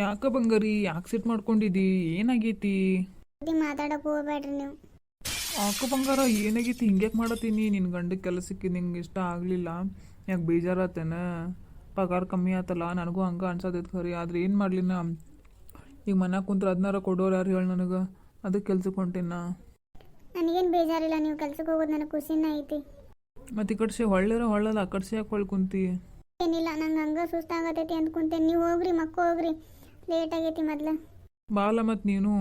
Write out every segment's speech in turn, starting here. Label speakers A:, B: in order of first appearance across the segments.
A: ಯಾಕ ಬಂಗಾರಿ? ಯಾಕೆ ಸಿಟ್ ಮಾಡ್ಕೊಂಡಿದ್ದಿ? ಏನಾಗೈತಿ?
B: ಬುದ್ಧಿ ಮಾತಾಡಕ್ ಹೋಗ್ಬೇಡ್ರಿ ನೀವು.
A: ಯಾಕ ಬಂಗಾರ? ಏನಾಗೈತಿ? ಹಿಂಗ್ಯಾಕೆ ಮಾಡತ್ತೀನಿ? ನಿನ್ನ ಗಂಡ ಕೆಲಸಕ್ಕೆ ನಿಂಗೆ ಇಷ್ಟ ಆಗಲಿಲ್ಲ. ಯಾಕೆ ಬೇಜಾರಾತೇನ? ಪಗಾರ ಕಮ್ಮಿ ಆತಲ್ಲ? ನನಗೂ ಹಂಗೆ ಅನ್ಸತೈತೆ ಖರಿ. ಆದ್ರೆ ಏನು ಮಾಡಲಿ ನಾ ಈಗ ಮನ್ಯಾಗ ಕುಂತ್ರ ಅದನ್ನಾರ ಕೊಡೋರು ಯಾರು ಹೇಳಿ ನನಗೆ? ಅದಕ್ಕೆ ಕೆಲ್ಸಕ್ಕೆ ಹೊಂಟೇನ?
B: ನನಗೇನು ಬೇಜಾರಿಲ್ಲ. ನೀವು ಕೆಲ್ಸಕ್ಕೆ ಹೋಗೋದು ನನಗೆ ಖುಷಿನ ಐತಿ.
A: ಮತ್ತೆ ಈ ಕಡೆ ಹೊಳ್ಳಿರ ಹೊಳ್ಳಲ್ಲ? ಆ ಕಡೆ ಯಾಕೆ ಹೊಳ್ ಕುಂತಿ
B: ಏನಿಲ್ಲ. ನಂಗೆ ಹಂಗ ಸುಸ್ತಾಗತೈತಿ ಅಂದ್ಕೊಂತೇನೆ ನೀವು ಹೋಗ್ರಿ ಮಕ್ಕ ಹೋಗ್ರಿ. ಲೇಟ್ ಆಗೈತಿ ಮೊದ್ಲ.
A: ಬಾಲ ಮತ್ತು ನೀನು.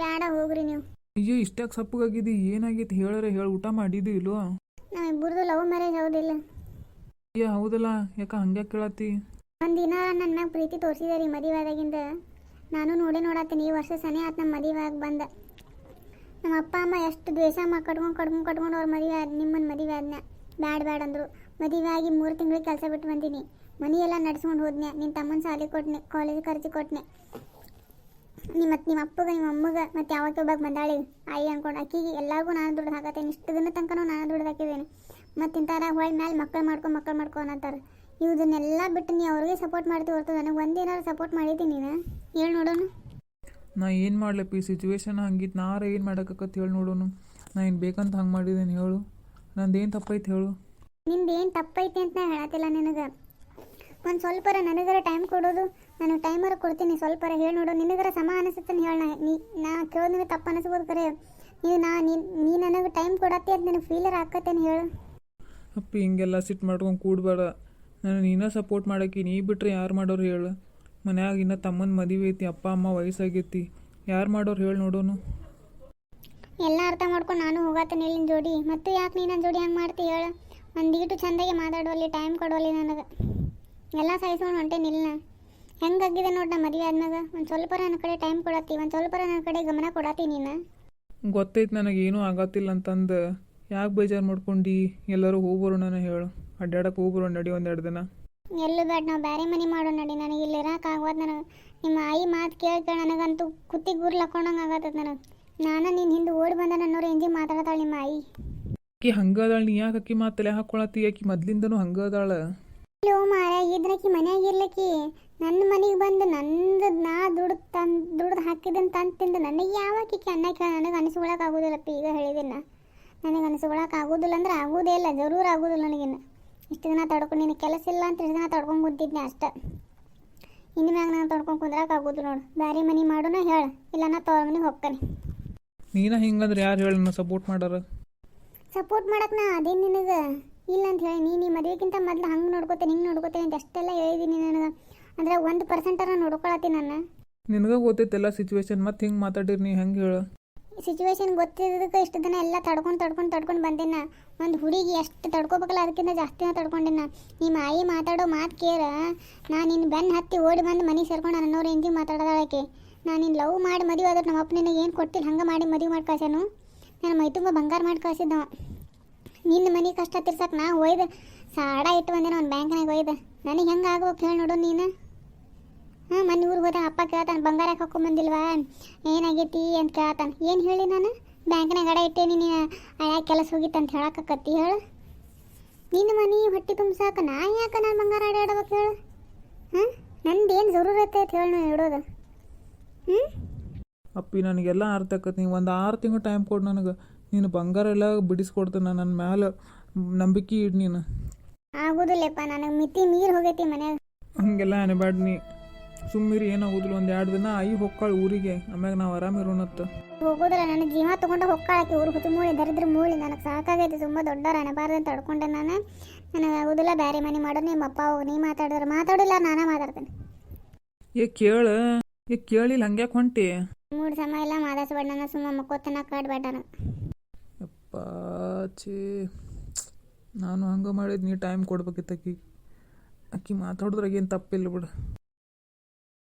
B: ಬೇಡ ಹೋಗ್ರಿ ನೀವು.
A: ಅಯ್ಯೋ ಇಷ್ಟಾಗಿ ಸಪ್ಪಗಾಗಿದ್ದಿ ಏನಾಗಿತ್ತು ಹೇಳರೆ ಹೇಳಿ ಊಟ ಮಾಡಿದ್ದು ಇಲ್ವೋ
B: ನಾ ಇಬ್ಬರದು ಲವ್ ಮ್ಯಾರೇಜ್ ಹೌದಿಲ್ಲ.
A: ಅಯ್ಯ ಹೌದಲ್ಲ ಯಾಕ ಹಂಗೆ ಕೇಳತ್ತಿ?
B: ಒಂದಿನ ದಿನ ನನ್ನ ಮ್ಯಾಗ ಪ್ರೀತಿ ತೋರಿಸಿದೆ ರೀ ಮದುವೆ ಆದಾಗಿಂದ ನಾನು ನೋಡಿ ನೋಡತ್ತೀನಿ ಈ ವರ್ಷ ಸನಿ ಆತ ನಮ್ಮ ಮದುವೆ ಆಗಿ ಬಂದ. ನಮ್ಮ ಅಪ್ಪ ಅಮ್ಮ ಎಷ್ಟು ದ್ವೇಷ ಮಾ ಕಟ್ಕೊಂಡು ಕಟ್ಕೊಂಡು ಕಟ್ಕೊಂಡು ಅವ್ರ ಮದುವೆ ಆದ ನಿಮ್ಮನ್ನ ಮದುವೆ ಆದ್ನ. ಬ್ಯಾಡ ಬ್ಯಾಡ ಅಂದರು. ಮದುವೆ ಆಗಿ ಮೂರು ತಿಂಗಳಿಗೆ ಕೆಲಸ ಬಿಟ್ಟು ಬಂದೀನಿ. ಮನಿ ಎಲ್ಲ ನಡ್ಸ್ಕೊಂಡು ಹೋದ್ನೆ. ನಿನ್ನ ತಮ್ಮನ ಸಾಲಿ ಕೊಟ್ನೆ ಕಾಲೇಜ್ ಖರ್ಚು ಕೊಟ್ನೆ. ನಿಮ್ಮ ಮತ್ತು ನಿಮ್ಮ ಅಪ್ಪಗ ನಿಮ್ಮ ಅಮ್ಮಗೆ ಮತ್ತು ಯಾವತ್ತೂ ಒಬ್ಬಾಗ ಬಂದಾಳಿ ಆಯಿ ಅನ್ಕೊಂಡು ಅಕ್ಕಿಗೆ ಎಲ್ಲರಿಗೂ ನಾನು ದುಡ್ಡು ಹಾಕತ್ತೇನೆ. ಇಷ್ಟು ದಿನ ತನಕ ನಾನು ದುಡ್ಡು ಹಾಕಿದ್ದೇನೆ. ಮತ್ತು ಇಂಥರ ಹೊಳ್ ಮೇಲೆ ಮಕ್ಕಳು ಮಾಡ್ಕೊ ಮಕ್ಕಳು ಮಾಡ್ಕೊ ಅನ್ನತ್ತಾರೆ ಇದನ್ನೆಲ್ಲ ಬಿಟ್ಟು ನೀ ಅವ್ರಿಗೆ ಸಪೋರ್ಟ್ ಮಾಡ್ತೀವಿ ಹೊರತು ನನಗೆ ಒಂದೇನಾದ್ರು ಸಪೋರ್ಟ್ ಮಾಡಿದ್ದೀನಿ ನೀನು? ಹೇಳಿ ನೋಡೋಣ.
A: ನಾ ಏನು ಮಾಡ್ಲಪ್ಪ ಈ ಸಿಚುವೇಶನ್ ಹಂಗಿತ್ತು ನಾರ ಏನು ಮಾಡೋಕ್ಕತ್ತ ಹೇಳಿ ನೋಡೋನು ನಾ ಏನು ಬೇಕಂತ ಹಂಗೆ ಮಾಡಿದ್ದೀನಿ ಹೇಳು. ನಂದೇನು ತಪ್ಪೈತೆ ಹೇಳು.
B: ನಿಂದು ಏನು ತಪ್ಪೈತಿ ಅಂತ ನಾ ಹೇಳತ್ತಿಲ್ಲ ನಿನಗೆ. ಒಂದು ಸ್ವಲ್ಪರ ನನಗರ ಟೈಮ್ ಕೊಡೋದು ನಾನು ಟೈಮರ ಕೊಡ್ತೀನಿ ಸ್ವಲ್ಪರ. ಹೇಳಿ ನೋಡು ನಿನಗರ ಸಮ ಅನಿಸುತ್ತೆ ಹೇಳ ನೀ ನಾ ಕೇಳೋದು ನಿನಗೆ ತಪ್ಪು ಅನಿಸ್ಬೋದು ಕರೆ. ನೀವು ನಾ ನೀ ನನಗೆ ಟೈಮ್ ಕೊಡತ್ತೆ ಅದು ನನಗೆ ಫೀಲರ್ ಹಾಕತ್ತೇನೆ ಹೇಳು.
A: ಅಪ್ಪಿ ಹಿಂಗೆಲ್ಲ ಸಿಟ್ಟು ಮಾಡ್ಕೊಂಡು ಕೂಡಬೇಡ. ನಾನು ನೀನ ಸಪೋರ್ಟ್ ಮಾಡಕ್ಕೆ ನೀ ಬಿಟ್ರೆ ಯಾರು ಮಾಡೋರು ಹೇಳು. ಮನ್ಯಾಗ ಇನ್ನೂ ತಮ್ಮನ ಮದುವೆ ಐತಿ ಅಪ್ಪ ಅಮ್ಮ ವಯಸ್ಸಾಗೈತಿ. ಯಾರು ಮಾಡೋರು ಹೇಳಿ ನೋಡೋನು.
B: ಎಲ್ಲ ಅರ್ಥ ಮಾಡ್ಕೊಂಡು ನಾನು ಹೋಗತ್ತೇನೆ ನಿನ್ನ ಜೋಡಿ. ಮತ್ತು ಯಾಕೆ ನೀನು ನನ್ನ ಜೋಡಿ ಹಂಗೆ ಮಾಡ್ತಿ ಹೇಳು. ಒಂದೀಟು ಚಂದಾಗಿ ಮಾತಾಡುವಲ್ಲಿ ಟೈಮ್ ಕೊಡೋಲಿ ನನಗೆ. ಎಲ್ಲ ಸಹಿಸ್ಕೊಂಡು ಹೆಂಗೆ ಹೆಂಗಾಗಿದೆ ನೋಡಿ ನಮ್ಮ ಮದುವೆ ಆದ್ಮ್ಯಾಗ? ಒಂದು ಸ್ವಲ್ಪ ನನ್ನ ಕಡೆ ಟೈಮ್ ಕೊಡತ್ತಿ ಒಂದು ಸ್ವಲ್ಪ ನನ್ನ ಕಡೆ ಗಮನ ಕೊಡತ್ತಿ ನೀನು.
A: ಗೊತ್ತೈತೆ ನನಗೆ ಏನೂ ಆಗತ್ತಿಲ್ಲ ಅಂತಂದು ಯಾಕೆ ಬೇಜಾರು ಮಾಡ್ಕೊಂಡು? ಎಲ್ಲರೂ ಹೋಗ್ಬರೋಣ ಹೇಳು. ಅಡ್ಡಾಡಕ್ಕೆ ಹೋಗ್ಬರೋ ನಡಿ ಒಂದೆರಡು ದಿನ.
B: ಎಲ್ಲೂ ಬೇಡ ನಾವು ಬೇರೆ ಮನೆ ಮಾಡೋಣ ನಡಿ. ನನಗೆ ಇಲ್ಲಿ ಇರೋಕೆ ನನಗೆ ನಿಮ್ಮ ಆಯಿ ಮಾತು ಕೇಳ್ಕೊಂಡು ಕೇಳಿ ನನಗಂತೂ ಕುತ್ತಿ ಗುರ್ಲು ಹಾಕೊಂಡಂಗೆ ಆಗತ್ತದ ನನಗೆ. ನಾನು ನಿನ್ನ ಹಿಂದೆ ಓಡಿ ಬಂದ ನನ್ನವ್ರು ಹಿಂದಿ ಮಾತಾಡತಾಳೆ ನಿಮ್ಮ ಆಯಿ.
A: ಆಕಿ ಹಂಗದಾಳ ನೀ ಯಾಕೆ ಅಕ್ಕಿ ಮಾತಲೆ ತಲೆ ಹಾಕೊಳತ್ತಿ? ಆಕಿ ಮೊದ್ಲಿಂದನೂ ಹಂಗದಾಳ
B: ಲೋ ಮಾರ ಇದ್ರಕಿ ಮನ್ಯಾಗ ಇರ್ಲಕಿ ನನ್ನ ಮನೆಗೆ ಬಂದು ನಂದು ನಾ ದುಡ್ದು ತಂದು ದುಡ್ದು ಹಾಕಿದ್ದನ್ನು ತಂದು ತಿಂದು ನನಗೆ ಯಾವಾಕಿ ಅನ್ನ ಕೇಳ ನನಗೆ ಅನಿಸ್ಕೊಳಕ್ಕೆ ಆಗೋದಿಲ್ಲಪ್ಪ ಈಗ ಹೇಳಿದಿನ ನನಗೆ ಅನಿಸ್ಕೊಳಕ್ಕೆ ಆಗೋದಿಲ್ಲ ಅಂದ್ರೆ ಆಗೋದೇ ಇಲ್ಲ ಜರೂರು ಆಗೋದಿಲ್ಲ ನನಗಿನ್ನು. ಇಷ್ಟು ದಿನ ತಡ್ಕೊಂಡು ನಿನ್ನ ಕೆಲಸ ಇಲ್ಲ ಅಂತ ಇಷ್ಟು ದಿನ ತಡ್ಕೊಂಡು ಕುಂತಿದ್ನೆ ಅಷ್ಟೆ. ಇನ್ನು ಮ್ಯಾಗ ನಾನು ತಡ್ಕೊಂಡು ಕುಂದ್ರಕ್ಕೆ ಆಗೋದು ನೋಡು. ಬ್ಯಾರಿ ಮನೆ ಮಾಡೋಣ ಹೇಳ ಇಲ್ಲ ನಾ ತವ್ರ ಮನೆಗೆ ಹೋಗ್ತಾನೆ
A: ನೀನ ಹಿಂಗಂದ್ರೆ ಯಾರು ಹೇಳಿ ಸಪೋರ್ಟ್ ಮಾಡಾರ?
B: ಸಪೋರ್ಟ್ ಮಾಡಕ್ಕೆ ನಾ ಅದೇ ನಿನಗೆ. ಇಲ್ಲ ಅಂತ ಹೇಳಿ ನೀನು ಮದುವೆಗಿಂತ ಮೊದಲು ಹಂಗೆ ನೋಡ್ಕೋತೇನೆ ಹಿಂಗೆ ನೋಡ್ಕೋತೇನೆ ಅಂತ ಅಷ್ಟೆಲ್ಲ ಹೇಳಿದ್ದೀನಿ ನನಗೆ. ಅಂದ್ರೆ ಒಂದು ಪರ್ಸೆಂಟರ ನೋಡ್ಕೊಳತ್ತೀನಿ ನಾನು.
A: ನಿನಗೆ ಗೊತ್ತೈತೆಲ್ಲ ಸಿಚುವೇಶನ್ ಮತ್ತೆ ಹಿಂಗೆ ಮಾತಾಡಿರಿ ನೀ ಹೆಂಗೆ ಹೇಳು.
B: ಸಿಚುವೇಶನ್ ಗೊತ್ತಿದ್ದಕ್ಕೆ ಇಷ್ಟು ದಿನ ಎಲ್ಲ ತಡ್ಕೊಂಡು ತಡ್ಕೊಂಡು ತಡ್ಕೊಂಡು ಬಂದಿನ. ಒಂದು ಹುಡುಗಿ ಎಷ್ಟು ತಡ್ಕೋಬೇಕಲ್ಲ ಅದಕ್ಕಿಂತ ಜಾಸ್ತಿನ ತಡ್ಕೊಂಡಿನ. ನಿಮ್ಮ ಆಯಿ ಮಾತಾಡೋ ಮಾತು ಕೇರ. ನಾನು ನಿನ್ನ ಬೆನ್ನು ಹತ್ತಿ ಓಡಿ ಬಂದು ಮನೆಗೆ ಸೇರ್ಕೊಂಡು ನನ್ನವ್ರು ಎಂದಿ ಮಾತಾಡೋದಾಳಕ್ಕೆ ನಾನು ನಿನ್ನ ಲವ್ ಮಾಡಿ ಮದುವೆ ಆದ್ರೆ ನಮ್ಮ ಅಪ್ಪ ನಿನಗೆ ಏನು ಕೊಟ್ಟಿಲ್ಲ ಹಂಗೆ ಮಾಡಿ ಮದುವೆ ಮಾಡಿ ಕಳ್ಸ್ಯಾನು. ನಾನು ಮೈ ತುಂಬ ಬಂಗಾರ ಮಾಡಿ ಕಳ್ಸಿದ್ದವ. ನಿನ್ನ ಮನೆ ಕಷ್ಟ ತಿರ್ಸಕ್ಕೆ ನಾ ಒಯ್ದು ಸಾಡ ಇಟ್ಟು ಬಂದೇನ ಒಂದು ಬ್ಯಾಂಕ್ನಾಗ ಒಯ್ದು. ನನಗೆ ಹೆಂಗೆ ಆಗ್ಬೇಕು ಹೇಳಿ ನೋಡು ನೀನು. ಹಾಂ ಮನೆ ಊರಿಗೆ ಹೋದ, ಅಪ್ಪ ಕೇಳ್ತಾನೆ ಬಂಗಾರ ಹಾಕೊಂಬಂದಿಲ್ವಾ? ಏನಾಗೈತಿ ಅಂತ ಕೇಳ್ತಾನೆ. ಏನು ಹೇಳಿ ನಾನು? ಬ್ಯಾಂಕ್ನಾಗ ಅಡ ಇಟ್ಟೇನಿ ನೀನು ಹಳ್ಯಾಗ ಕೆಲಸ ಹೋಗಿತ್ತು ಅಂತ ಹೇಳಕ್ಕತ್ತಿ ಹೇಳು. ನಿನ್ನ ಮನೆ ಹೊಟ್ಟೆ ತುಂಬ್ಸಾಕ ನಾ ಯಾಕೆ ನಾನು ಬಂಗಾರ ಆಡಾಡ್ಬೇಕು ಹೇಳು? ಹಾಂ, ನಂದೇನು ಜರೂರತ್ತೆ ಅಂತ ಹೇಳಿ ನಾವು ಇಡೋದು ಹ್ಞೂ
A: ಅಪ್ಪಿ, ನನಗೆಲ್ಲ ಅರ್ಥ ಆಕತ್ತೆ. ನೀವು ಒಂದು ಆರು ತಿಂಗಳು ಟೈಮ್ ಕೊಡು ನನಗೆ. ನೀನು ಬಂಗಾರ ಎಲ್ಲ ಬಿಡಿಸ್ಕೊಡ್ತಾನ ನನ್ನ ಮ್ಯಾಲ ನಂಬಿಕೆ ಇಡ್ ನೀನು.
B: ಆಗೋದಿಲ್ಲಪ್ಪ ನನಗೆ ಮಿತಿ ಮೀರ್ ಹೋಗೈತಿ ಮನ್ಯಾಗ.
A: ಹಂಗೆಲ್ಲ ಅನಬೇಡ ನೀ. ಸುಮ್ಮಿರಿ ಏನಾಗೋದಿಲ್ಲ ಒಂದು ಎರಡು ದಿನ ಐ ಹೊಕ್ಕಾಳು ಊರಿಗೆ ಆಮ್ಯಾಗ ನಾವು ಆರಾಮಿರೋಣತ್ತ
B: ಹೋಗೋದಿಲ್ಲ ನನ್ನ ಜೀವ ತಗೊಂಡು ಹೊಕ್ಕಾಳಕ್ಕೆ ಊರು ಹುತ್ತು ಮೂಳೆ ದರಿದ್ರ ಮೂಳೆ ನನಗೆ ಸಾಕಾಗೈತಿ ತುಂಬಾ ದೊಡ್ಡ ಅನಬಾರ್ದು ಅಂತ ತಡ್ಕೊಂಡೆ ನಾನು. ನನಗೆ ಆಗೋದಿಲ್ಲ ಬೇರೆ ಮನೆ ಮಾಡೋದು ನಿಮ್ಮ ಅಪ್ಪ ಹೋಗಿ ನೀ ಮಾತಾಡಿದ್ರೆ ಮಾತಾಡಿಲ್ಲ ನಾನೇ ಮಾತಾಡ್ತೇನೆ.
A: ಏ ಕೇಳ ಏ ಕೇಳಿಲ್ಲ ಹಂಗ್ಯಾಕೆ ಹೊಂಟಿ?
B: ಮೂರು ಸಮಯ ಇಲ್ಲ ಮಾತಾಡ್ಸ್ಬೇಡ ನನ್ನ ಸುಮ್ಮ ಮಕ್ಕೋತನ ಕಾಡ್ಬೇಡ ನನಗೆ.
A: ಛೇ. ನಾನು ಹಂಗೆ ಮಾಡಿದ್ ನೀ ಟೈಮ್ ಕೊಡ್ಬೇಕಿತ್ತು ಆಕಿ ಆಕಿ ಮಾತಾಡಿದ್ರಾಗ ಏನು ತಪ್ಪಿಲ್ಲ ಬಿಡು.